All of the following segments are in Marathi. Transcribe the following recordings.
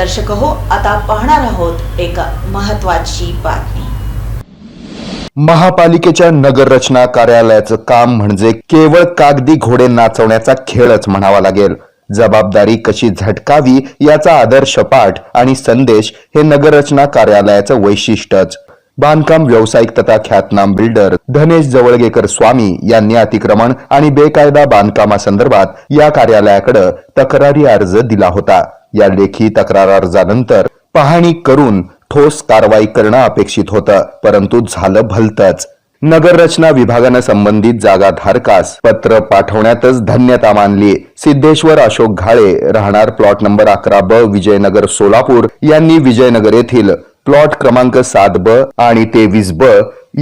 दर्शक हो आता पाहणार आहोत एक महत्वाची बातमी. महापालिकेच्या नगररचना कार्यालयाचं काम म्हणजे केवळ कागदी घोडे नाचवण्याचा खेळच म्हणावा लागेल. जबाबदारी कशी झटकावी याचा आदर्श पाठ आणि संदेश हे नगररचना कार्यालयाचं वैशिष्ट्यच. बांधकाम व्यावसायिक तथा ख्यातनाम बिल्डर धनेश जवळगेकर स्वामी यांनी अतिक्रमण आणि बेकायदा बांधकामासंदर्भात या कार्यालयाकडे तक्रारी अर्ज दिला होता. या लेखी तक्रार अर्जानंतर पाहणी करून ठोस कारवाई करणं अपेक्षित होतं परंतु झालं भलतच. नगररचना विभागानं संबंधित जागा धारकास पत्र पाठवण्यातच धन्यता मानली. सिद्धेश्वर अशोक घाळे राहणार प्लॉट नंबर अकरा ब विजयनगर सोलापूर. यांनी विजयनगर येथील प्लॉट क्रमांक सात ब आणि तेवीस ब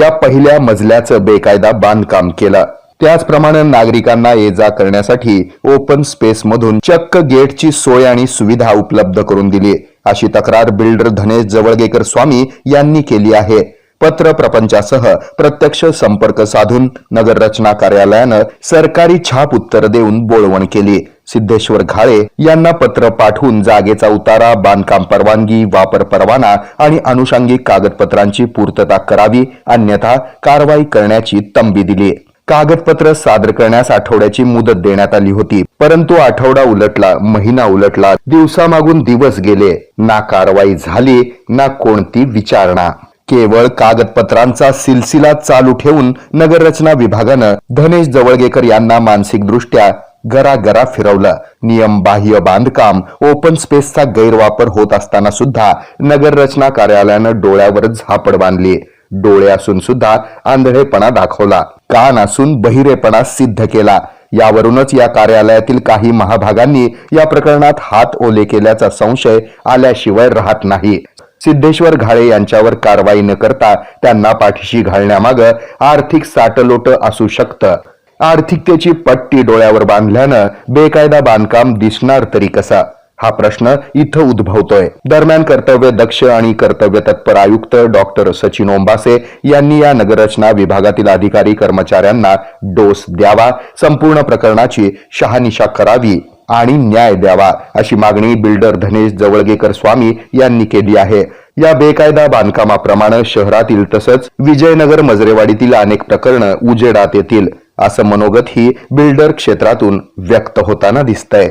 या पहिल्या मजल्याचं बेकायदा बांधकाम केलं. त्याचप्रमाणे नागरिकांना ये जा करण्यासाठी ओपन स्पेस मधून चक्क गेटची सोय आणि सुविधा उपलब्ध करून दिली अशी तक्रार बिल्डर धनेश जवळगेकर स्वामी यांनी केली आहे. पत्र प्रपंचासह प्रत्यक्ष संपर्क साधून नगररचना कार्यालयानं सरकारी छाप उत्तर देऊन बोळवण केली. सिद्धेश्वर घाळे यांना पत्र पाठवून जागेचा उतारा बांधकाम परवानगी वापर परवाना आणि अनुषंगिक कागदपत्रांची पूर्तता करावी अन्यथा कारवाई करण्याची तंबी दिली कागदपत्र सादर करण्यास आठवड्याची मुदत देण्यात आली होती. परंतु आठवडा उलटला महिना उलटला दिवसामागून दिवस गेले. ना कारवाई झाली ना कोणती विचारणा. केवळ कागदपत्रांचा सिलसिला चालू ठेवून नगररचना विभागानं धनेश जवळगेकर यांना मानसिकदृष्ट्या गरागरा फिरवलं. नियमबाह्य बांधकाम ओपन स्पेसचा गैरवापर होत असताना सुद्धा नगररचना कार्यालयानं डोळ्यावर झापड बांधली. डोळे असून सुद्धा आंधळेपणा दाखवला. कान असून बहिरेपणा सिद्ध केला. यावरूनच या कार्यालयातील काही महाभागांनी या प्रकरणात हात ओले केल्याचा संशय आल्याशिवाय राहत नाही. सिद्धेश्वर घाळे यांच्यावर कारवाई न करता त्यांना पाठीशी घालण्यामागं आर्थिक साटलोट असू शकतं. आर्थिकतेची पट्टी डोळ्यावर बांधल्यानं बेकायदा बांधकाम दिसणार तरी कसा? हा प्रश्न इथं उद्भवतोय. दरम्यान कर्तव्य दक्ष आणि कर्तव्य तत्पर आयुक्त डॉक्टर सचिन ओंबासे यांनी या नगररचना विभागातील अधिकारी कर्मचाऱ्यांना डोस द्यावा संपूर्ण प्रकरणाची शहानिशा करावी आणि न्याय द्यावा अशी मागणी बिल्डर धनेश जवळगेकर स्वामी यांनी केली आहे. या बेकायदा बांधकामाप्रमाणे शहरातील तसंच विजयनगर मजरेवाडीतील अनेक प्रकरणं उजेडात येतील असं मनोगत ही बिल्डर क्षेत्रातून व्यक्त होताना दिसतंय.